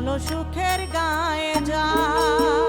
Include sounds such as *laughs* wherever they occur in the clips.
চলো সুখের গায়ে যাই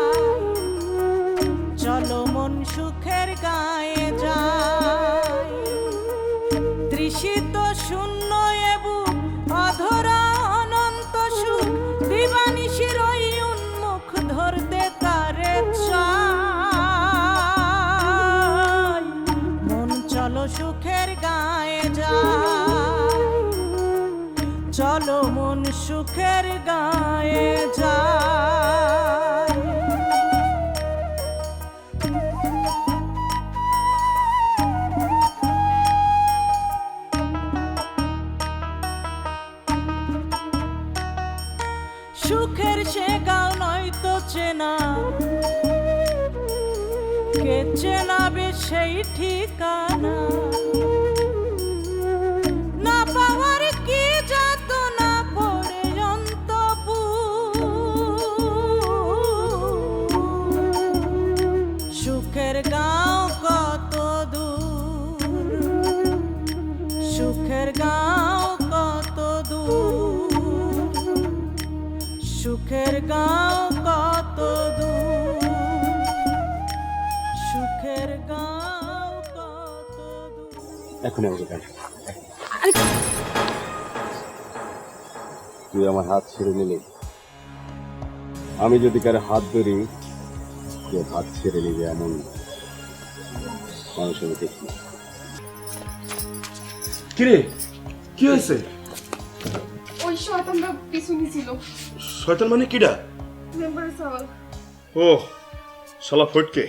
সুখের গাঁও কত দূর? সুখের গাঁও কত দূর? সুখের গাঁও কত দূর? সুখের গাঁও কত দূর? এখন আমাকে দেখ তুই আমার হাত ছেড়ে নিলে। আমি যদি কারও হাত ধরি কেউ হাত ছেড়ে নিবে এমন মানুষ আমি দেখি। কিরে? কি হয়েছে? ওই শয়তানরা পিছনে ছিল শয়তান মানে কিডা? মেম্বারের সওয়াল ও শালা ফটকে।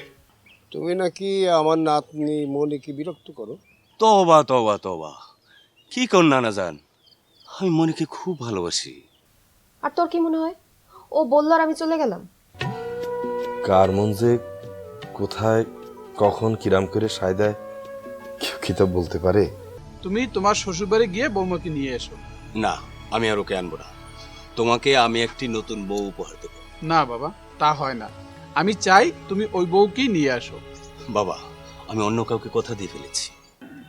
তুমি নাকি আমার নাতনি মনিকে বিরক্ত করো? তবা তবা তবা কি কর না জান? আমি মনিকে খুব ভালোবাসি। আর তোর কি মনে হয়? ও বলল আর আমি চলে গেলাম? কার মন যে কোথায় কখন কিরাম করে সায় দেয় কেউ কি তা বলতে পারে? তুমি তোমার শ্বশুরবাড়ি গিয়ে বৌমাকে নিয়ে এসো। না আমি আর ওকে আনব না। তোমাকে আমি একটি নতুন বউ উপহার দেবো। না বাবা তা হয় না। আমি চাই তুমি ওই বউকেই নিয়ে আসো। বাবা আমি অন্য কাউকে কথা দিয়ে ফেলেছি।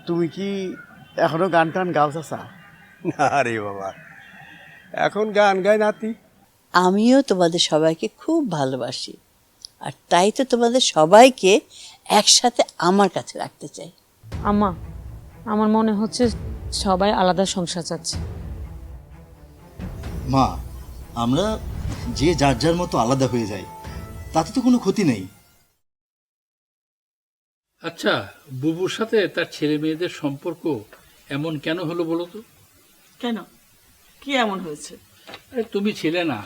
তুমি কি এখনও গান টান গাও চাচা না রে বাবা এখন গান গায় নাতি। আমিও তোমাদের সবাইকে খুব ভালোবাসি। আর তাই তো তোমাদের সবাইকে একসাথে আমার কাছে রাখতে চাই। আমা আমার মনে হচ্ছে সবাই আলাদা সংসার চাচ্ছে। মা আমরা যে যার যার মতো আলাদা হয়ে যাই তাতে তো কোনো ক্ষতি নেই। আচ্ছা বুবুর সাথে তার ছেলে মেয়েদের সম্পর্ক এমন কেন হলো বলো তো? কেন? কি এমন হয়েছে? আরে তুমি ছিলে না।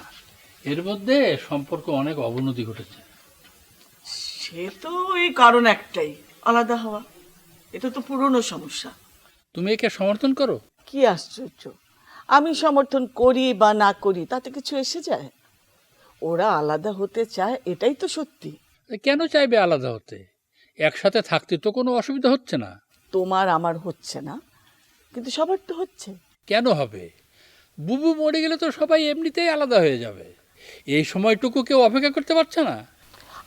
এর মধ্যে সম্পর্ক অনেক অবনতি ঘটেছে। সে তো এই কারণ একটাই আলাদা হওয়া। এটা তো পুরনো সমস্যা। তুমি একে সমর্থন করো? কি আশ্চর্য। আমি সমর্থন করি বা না করি তাতে কিছু এসে যায়? ওরা আলাদা হতে চায় এটাই তো সত্যি। কেন চাইবে আলাদা হতে? একসাথে থাকতে তো কোনো অসুবিধা হচ্ছে না। তোমার আমার হচ্ছে না কিন্তু সবার তো হচ্ছে। কেন হবে? বুবু মরে গেলে তো সবাই এমনিতেই আলাদা হয়ে যাবে। এই সময়টুকু কেউ অপেক্ষা করতে পারছে না।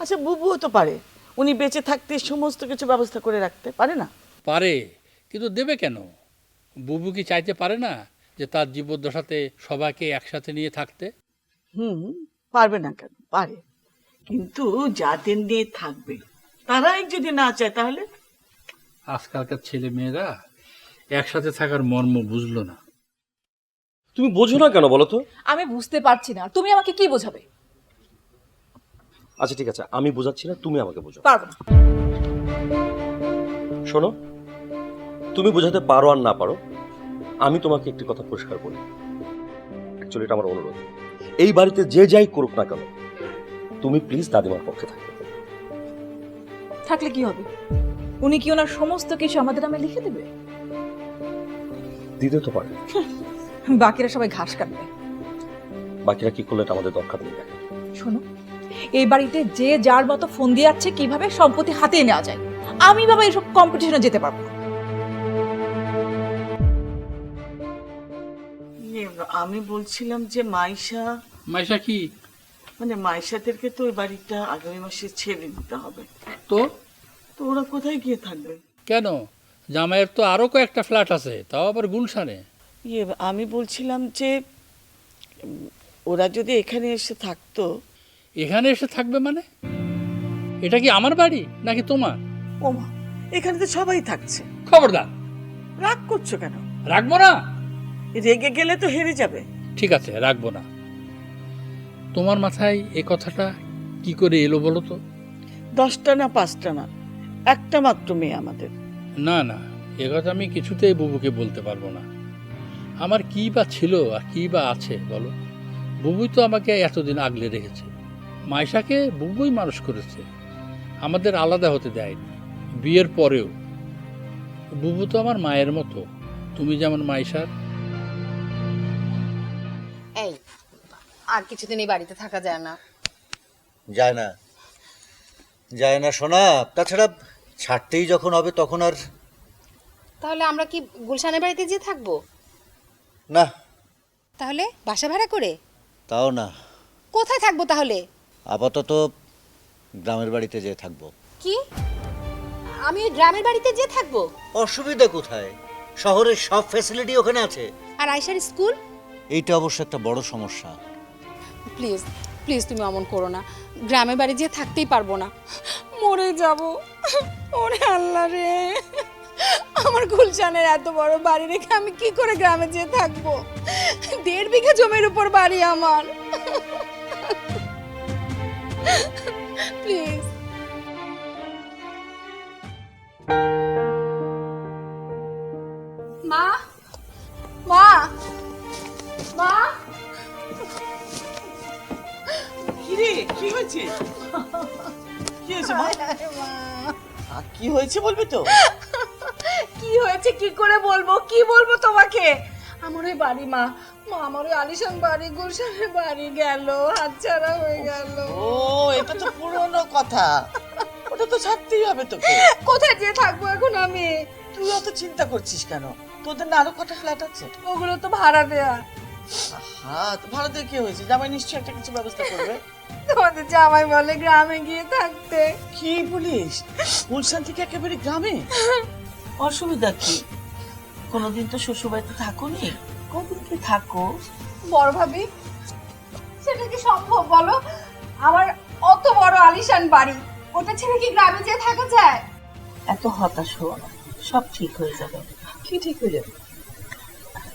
আচ্ছা বুবুও তো পারে। উনি বেঁচে থাকতে সমস্ত কিছু ব্যবস্থা করে রাখতে পারে না। পারে কিন্তু দেবে কেন? বুবু কি চাইতে পারে না যে তার জীবদ্দশাতে সবাইকে একসাথে নিয়ে থাকতে? হুম পারবে না কেন? পারে। কিন্তু যাদের নিয়ে থাকবে তারাই যদি না চায় তাহলে? আজকালকার ছেলে মেয়েরা একসাথে থাকার মর্ম বুঝলো না। তুমি বোঝো না কেন বলো তো? আমি বুঝতে পারছি না। তুমি আমাকে কি বোঝাবে? আচ্ছা ঠিক আছে। আমি বোঝাচ্ছি না তুমি আমাকে বোঝো পারব না। শোনো তুমি বোঝাতে পারো আর না পারো আমি তোমাকে একটি কথা পরিষ্কার করি অ্যাকচুয়ালি এটা আমার অনুরোধ। এই বাড়িতে যে যাই করুক না কেন তুমি প্লিজ দাদিমার পক্ষে থাকবে থাকলে কি হবে? উনি কি ওনার সমস্ত কিছু আমাদের নামে লিখে দেবে? দিতে তো পারে। বাকিরা সবাই ঘাস কাটবে। বাকিরা কি করলে এটা আমাদের দরকার নেই শোনো এই বাড়িতে যে যার মতো ফোন দিয়ে যাচ্ছে কীভাবে সম্পত্তি হাতিয়ে নেওয়া যায়? আমি বাবা এসব কম্পিটিশনে যেতে পারব না। ইয়ে, আমি বলছিলাম যে মাইশা মাইশা কি? মানে মাইশাদেরকে তো ওই বাড়িটা আগামী মাসে ছেড়ে দিতে হবে। তো? তো ওরা কোথায় গিয়ে থাকবে? কেন? জামাইয়ের তো আরও কয়েকটা ফ্ল্যাট আছে তাও আবার গুলশানে? ইয়ে আমি বলছিলাম যে ওরা যদি এখানে এসে থাকতো এখানে এসে থাকবে মানে? এটা কি আমার বাড়ি নাকি তোমার? ওমা এখানে তো সবাই থাকছে। খবরদার। রাগ করছ কেন? রাখব না? রেগে গেলে তো হেরে যাবে। ঠিক আছে রাখব না। তোমার মাথায় এ কথাটা কি করে এলো বলো তো? দশটা না পাঁচটা না একটা মাত্র মেয়ে আমাদের। না না এ কথা আমি কিছুতেই বুবুকে বলতে পারব না। আমার কী বা ছিল আর কী বা আছে বলো? বুবুই তো আমাকে এতদিন আগলে রেখেছে। মাইশাকে বুবুই মানুষ করেছে। আমাদের আলাদা হতে দেয়নি। বিয়ের পরেও। বুবু তো আমার মায়ের মতো। তুমি যেমন মাইশার। এই আর কিছুদিন এই বাড়িতে থাকা যায় না। যায় না। যায় না শোনা তাছাড়া ছাড়তেই যখন হবে তখন আর তাহলে আমরা কি গুলশানের বাড়িতে যেয়ে থাকব? না। তাহলে বাসা ভাড়া করে? তাও না। কোথায় থাকব তাহলে? আপাতত গ্রামের বাড়িতে যেয়ে থাকব। কি? আমি ওই গ্রামের বাড়িতে যেয়ে থাকব? অসুবিধা কোথায়? শহরের সব ফ্যাসিলিটি ওখানে আছে। আর আয়সার স্কুল? এইটা অবশ্য একটা বড় সমস্যা। প্লিজ প্লিজ তুমি অমন করো না। গ্রামের বাড়ি যেয়ে থাকতেই পারব না। মরে যাব। ওরে আল্লাহ রে। আমার গুলশানের এত বড় বাড়ি রেখে আমি কি করে গ্রামে যেয়ে থাকব? দেড় বিঘা জমির উপর বাড়ি আমার। প্লিজ। মা মা মা। কিরে কি হয়েছে? কি হয়েছে মা? কি হয়েছে বলবি তো? কি হয়েছে কি করে বলব? কি বলব তোমাকে? আমার ওই বাড়ি মা। মা আমার ওই আলিশান বাড়ি গুলশানের বাড়ি গেল হাতছাড়া হয়ে গেল। ও এটা তো পুরনো কথা। ওটা তো ছাড়তেই হবে তোকে। কোথায় যেয়ে থাকব এখন আমি? তুই অত চিন্তা করছিস কেন? তোদের না আরও কটা ফ্ল্যাট আছে? ওগুলো তো ভাড়া দেয়া। হ্যাঁ তো ভালো দিয়ে কি হয়েছে? জামাই নিশ্চয়ই একটা কিছু ব্যবস্থা করবে। তোমাদের জামাই বলে গ্রামে গিয়ে থাকতে। কি বলিস? গুলশান থেকে একেবারে গ্রামে? অসুবিধা কি? কোনোদিন তো শ্বশুরবাড়িতে থাকোনি? কদিন কি থাকো? বড় ভাবি সেটা কি সম্ভব বলো? আমার অত বড় আলিশান বাড়ি ওটা ছেড়ে কি গ্রামে যেয়ে থাকা যায়? এত হতাশ হও না সব ঠিক হয়ে যাবে। কি ঠিক হয়ে যাবে?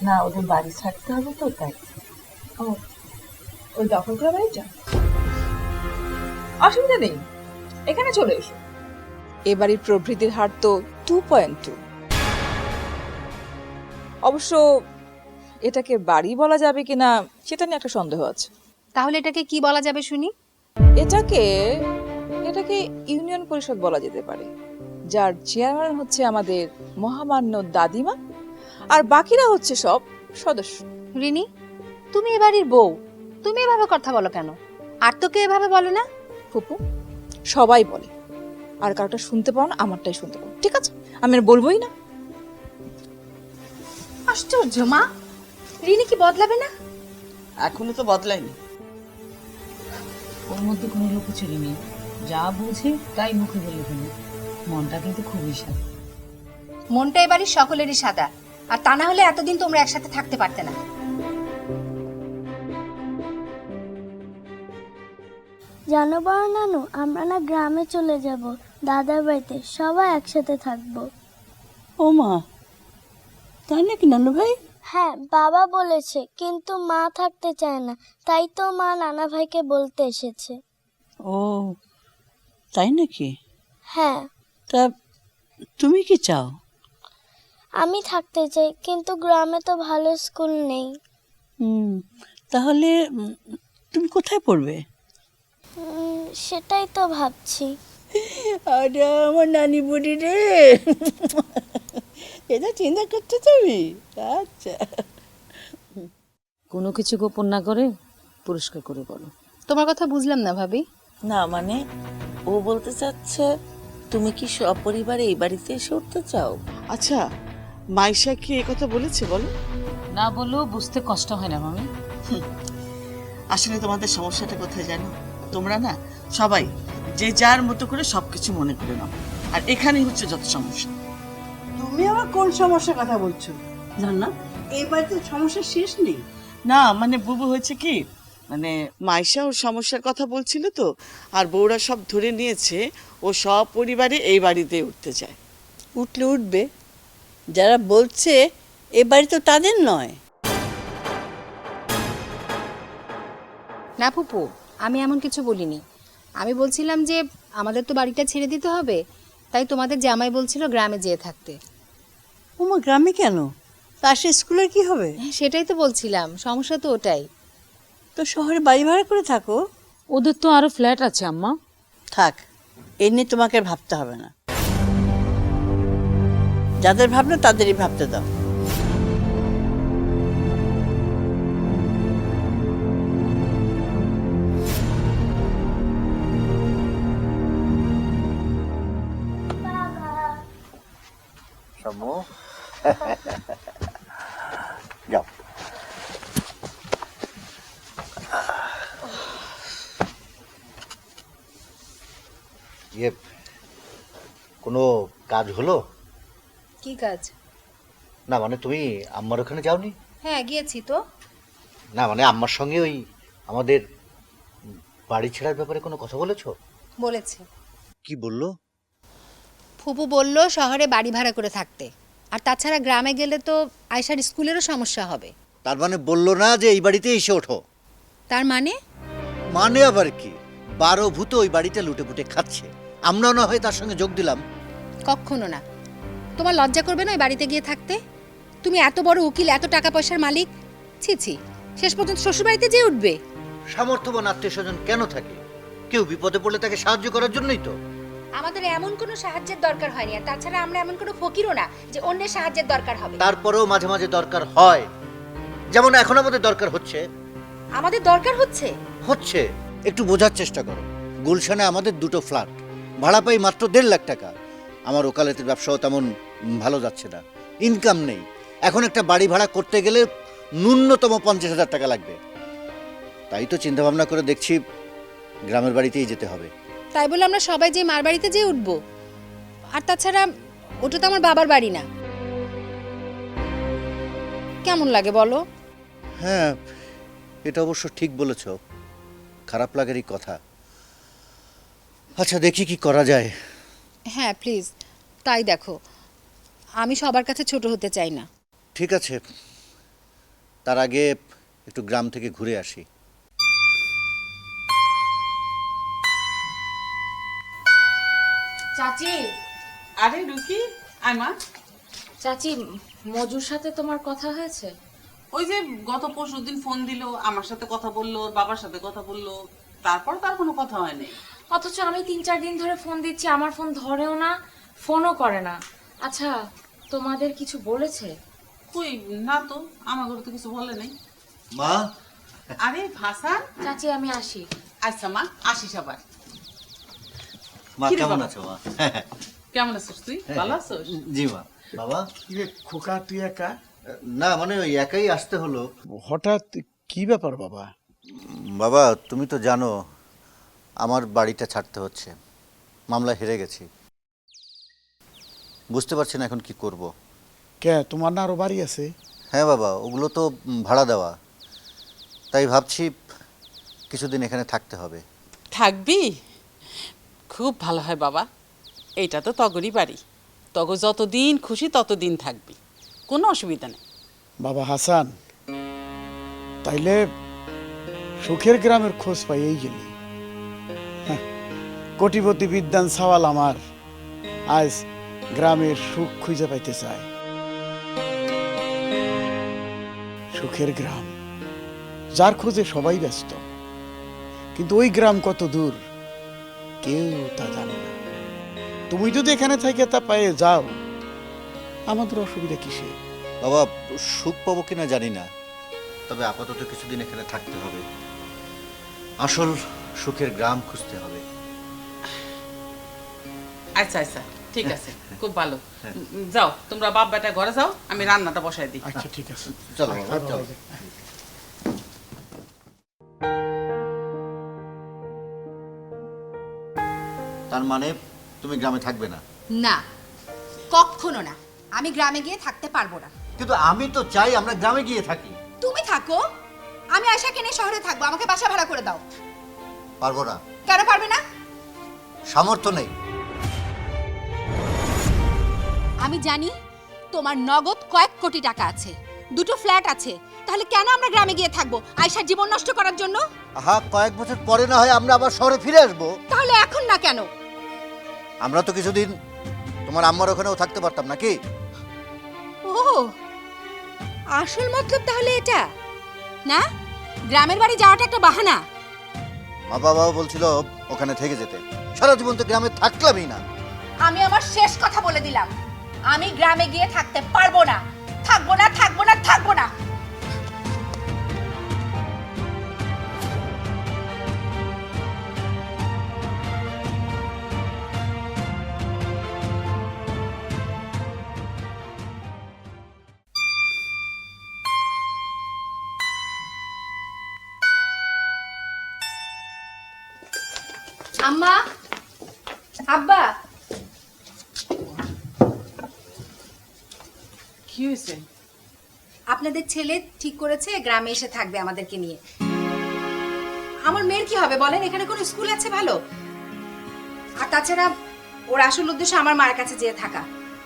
না ওদের বাড়ি ছাড়তে হবে তো তাই। ও ওই দখল করা বাড়িটা অসুবিধা নেই এখানে চলে এসো। এবারের প্রবৃদ্ধির হার তো টু পয়েন্ট টু অবশ্য এটাকে বাড়ি বলা যাবে কিনা সেটা নিয়ে একটা সন্দেহ আছে। তাহলে এটাকে কি বলা যাবে শুনি? এটাকে এটাকে ইউনিয়ন পরিষদ বলা যেতে পারে যার চেয়ারম্যান হচ্ছে আমাদের মহামান্য দাদিমা আর বাকিরা হচ্ছে সব সদস্য। রিনি তুমি এ বাড়ির বউ তুমি এভাবে কথা বলো কেন? আর তোকে এভাবে বলে না? ফুপু সবাই বলে আর কারোটা শুনতে পাও না আমারটাই শুনতে পাও। ঠিক আছে আমি আর বলবোই না। আশ্চর্য মা। রিনি কি বদলাবে না? এখনও তো বদলায়নি। ওর মধ্যে কোনো লুকোচুরি নেই। যা বুঝে তাই মুখে বলে ফেলে মনটা কিন্তু খুবই সাদা। মনটা এ বাড়ির সকলেরই সাদা। আর তা না হলে এতদিন তোমরা একসাথে থাকতে পারতে না। জানো বড় নানু আমরা না গ্রামে চলে যাব দাদার বাড়িতে সবাই একসাথে থাকব। ও মা তাই নাকি নানু ভাই? হ্যাঁ বাবা বলেছে কিন্তু মা থাকতে চায় না। তাই তো মা নানা ভাইকে বলতে এসেছে। ও তাই নাকি? হ্যাঁ। তা তুমি কি চাও? আমি থাকতে চাই কিন্তু গ্রামে তো ভালো স্কুল নেই। হুম তাহলে তুমি কোথায় পড়বে? উম, সেটাই তো ভাবছি। আরে আমার নানি বুড়ি রে। এটা চিন্তা করছ তুমি? আচ্ছা। কোনো কিছু গোপন না করে পরিষ্কার করে বলো। তোমার কথা বুঝলাম না ভাবি। না মানে ও বলতে চাচ্ছে তুমি কি সপরিবারে এই বাড়িতে এসে উঠতে চাও? আচ্ছা মাইশা কি এই কথা বলেছে বলো? না বললেও বুঝতে কষ্ট হয় না মামি আসলে তোমাদের সমস্যাটা কোথায় জানো? তোমরা না সবাই যে যার মতো করে সবকিছু মনে করে নাও। আর এখানেই হচ্ছে যত সমস্যা। আবার কোন সমস্যার কথা বলছো? জান না এই বাড়িতে সমস্যা শেষ নেই? না মানে বুবু হয়েছে কি? মানে মাইশা ওর সমস্যার কথা বলছিল তো আর বউরা সব ধরে নিয়েছে ও সব পরিবারে এই বাড়িতে উঠতে চায়। উঠলে উঠবে। যারা বলছে এ বাড়ি তো তাদের নয়। না ফুপু আমি এমন কিছু বলিনি। আমি বলছিলাম যে আমাদের তো বাড়িটা ছেড়ে দিতে হবে তাই তোমাদের জামাই বলছিল গ্রামে যেয়ে থাকতে। ওমা গ্রামে কেন? পাশে স্কুলের কি হবে? সেটাই তো বলছিলাম সমস্যা তো ওটাই। তো শহরে বাড়ি ভাড়া করে থাকো। ওদের তো আরও ফ্ল্যাট আছে আম্মা। থাক এ নিয়ে তোমাকে আর ভাবতে হবে না। যাদের ভাবনা তাদেরই ভাবতে দাও। সম্মু *laughs* যাও ইয়ে কোনো কাজ হলো? কি কাজ? না মানে তুমি আম্মার ওখানে যাওনি? হ্যাঁ গিয়েছি তো। না মানে আম্মার সঙ্গে ওই আমাদের বাড়ি ছেড়ার ব্যাপারে কোনো কথা বলেছ? বলেছে। কি বলল? ফুপু বলল শহরে বাড়ি ভাড়া করে থাকতে। আর তাছাড়া গ্রামে গেলে তো আয়সার স্কুলেরও সমস্যা হবে। তার মানে বলল না যে এই বাড়িতে এসে ওঠো। তার মানে? মানে আবার কি? বারো ভূত ওই বাড়িতে লুটে পুটে খাচ্ছে। আমরাও না হয় তার সঙ্গে যোগ দিলাম। কখনো না। তোমার লজ্জা করবে না ওই বাড়িতে গিয়ে থাকতে? তুমি এত বড় উকিল এত টাকা পয়সার মালিক। ছি ছি শেষ পর্যন্ত শ্বশুরবাড়িতে যেয়ে উঠবে। সামর্থ্যবান আত্মীয় স্বজন কেন থাকে? কেউ বিপদে পড়লে তাকে সাহায্য করার জন্যই তো। আমাদের এমন কোনো সাহায্যের দরকার হয়নি। আর তাছাড়া আমরা এমন কোনো ফকিরও না যে অন্যের সাহায্যের দরকার হবে। তারপরেও মাঝে মাঝে দরকার হয়। যেমন এখন আমাদের দরকার হচ্ছে। আমাদের দরকার হচ্ছে? হচ্ছে। একটু বোঝার চেষ্টা করো। গুলশানে আমাদের দুটো ফ্ল্যাট। ভাড়া পাই মাত্র দেড় লাখ টাকা। আমার ওকালতের ব্যবসাও তেমন ভালো যাচ্ছে না। ইনকাম নেই। এখন একটা বাড়ি ভাড়া করতে গেলে ন্যূনতম পঞ্চাশ হাজার টাকা লাগবে। তাই তো চিন্তা ভাবনা করে দেখছি গ্রামের বাড়িতেই যেতে হবে। তাই বলে আমরা সবাই যে মার বাড়িতে যেয়ে উঠবো। আর তাছাড়া ওটা তো আমার বাবার বাড়ি না। কেমন লাগে বলো? হ্যাঁ এটা অবশ্য ঠিক বলেছ। খারাপ লাগারই কথা। আচ্ছা দেখি কি করা যায়। হ্যাঁ প্লিজ তাই দেখো আমি সবার কাছে ছোট হতে চাই না। ঠিক আছে। তার আগে একটু গ্রাম থেকে ঘুরে আসি। চাচি। আরে রুকি আয় মা। চাচি মজুর সাথে তোমার কথা হয়েছে? ওই যে গত পরশু দিন ফোন দিল আমার সাথে কথা বলল ওর বাবার সাথে কথা বলল তারপর তার কোনো কথা হয়নি। অথচ আমি তিন চার দিন ধরে ফোন দিচ্ছি আমার ফোন ধরেও না ফোনও করে না। আচ্ছা তোমাদের কিছু বলেছে? কই না তো আমার ঘরে তো কিছু বলে নাই। মা? আরে ভাসান চাচি আমি আসি। আচ্ছা মা আসিস আবার মা কেমন আছো মা? কেমন আছিস তুই? ভালো আছিস? জি মা। বাবা? খোকা তুই একা? না মানে ওই একাই আসতে হলো। হঠাৎ কি ব্যাপার বাবা? বাবা তুমি তো জানো আমার বাড়িটা ছাড়তে হচ্ছে। মামলা হেরে গেছি। বুঝতে পারছি না এখন কি করব। কে তোমার না আরও বাড়ি আছে? হ্যাঁ বাবা ওগুলো তো ভাড়া দেওয়া। তাই ভাবছি কিছুদিন এখানে থাকতে হবে। থাকবি? খুব ভালো হয় বাবা। এইটা তো তগরই বাড়ি। তগ যতদিন খুশি ততদিন থাকবি। কোনো অসুবিধা নেই। বাবা হাসান তাইলে সুখের গ্রামের খোঁজ পাই এই গেলি হ্যাঁ, কোটিপতি বিদ্যান সওয়াল আমার আজ গ্রামের সুখ খুঁজে পাইতে চায়। সুখের গ্রাম যার খোঁজে সবাই ব্যস্ত। কিন্তু ওই গ্রাম কত দূর? কেউ তা জানে না। তুমি যদি এখানে থেকে তা পায়ে যাও আমাদের অসুবিধা কিসে বাবা সুখ পাবো কিনা জানি না। তবে আপাতত কিছুদিন এখানে থাকতে হবে। আসল সুখের গ্রাম খুঁজতে হবে। আচ্ছা আচ্ছা ঠিক আছে *laughs* খুব ভালো। যাও তোমরা বাপ বেটা ঘরে যাও আমি রান্নাটা বসাই দিই। আচ্ছা ঠিক আছে। চলো চলো। তার মানে তুমি গ্রামে থাকবে না? না কখনো না। আমি গ্রামে গিয়ে থাকতে পারব না। কিন্তু আমি তো চাই আমরা গ্রামে গিয়ে থাকি। তুমি থাকো। আমি আয়শাকে নিয়ে শহরে থাকব। আমাকে বাসা ভাড়া করে দাও। পারব না। কেন পারবে না? সামর্থ্য নেই। আমি জানি তোমার নগদ কয়েক কোটি টাকা আছে। দুটো ফ্ল্যাট আছে। তাহলে কেন আমরা গ্রামে গিয়ে থাকব? আয়শার জীবন নষ্ট করার জন্য? আহা কয়েক বছর পরে না হয় আমরা আবার শহরে ফিরে আসব। তাহলে এখন না কেন? আমরা তো কিছুদিন তোমার আম্মার ওখানেও থাকতে পারতাম নাকি? ও আসল মতলব তাহলে এটা। না গ্রামের বাড়ি যাওয়াটা একটা বাহানা। মা বাবাও বলছিল ওখানে থেকে যেতে। সারা জীবন তো গ্রামে থাকলামই না। আমি আমার শেষ কথা বলে দিলাম। আমি গ্রামে গিয়ে থাকতে পারব না। থাকব না থাকব না থাকব না। কি হয়েছে আপনাদের ছেলে ঠিক করেছে গ্রামে এসে থাকবে আমাদেরকে নিয়ে। আমার মেয়ের কি হবে বলেন? এখানে কোনো স্কুল আছে ভালো? আর তাছাড়া ওর আসল উদ্দেশ্য আমার মার কাছে যেয়ে থাকা।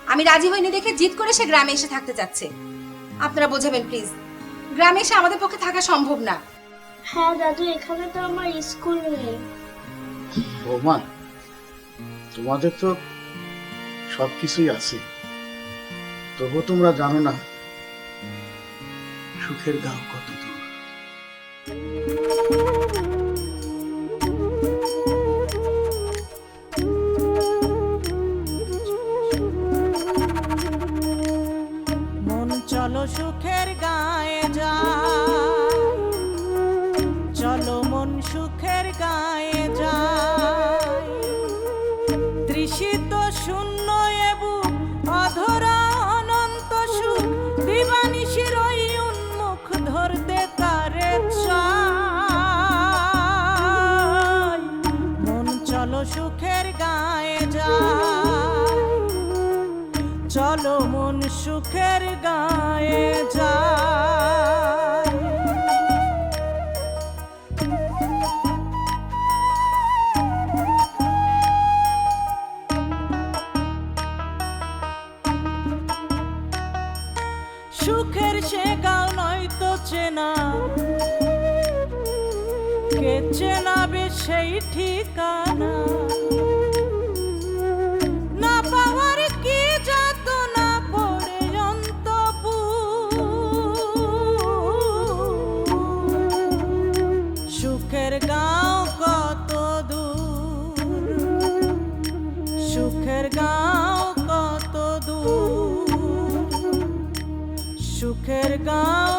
আমি রাজি হইনি দেখে জিদ করে সে গ্রামে এসে থাকতে চাচ্ছে। আপনারা বোঝাবেন প্লিজ। গ্রামে এসে আমাদের পক্ষে থাকা সম্ভব না। হ্যাঁ দাদু এখানে তো আমার স্কুল নেই। বৌমা তোমাদের তো সব কিছুই আছে। তবু তোমরা জানো না সুখের গাঁও কত দূর। সুখের গায়ে যায়। চলো মন সুখের গায়ে যায়। সুখের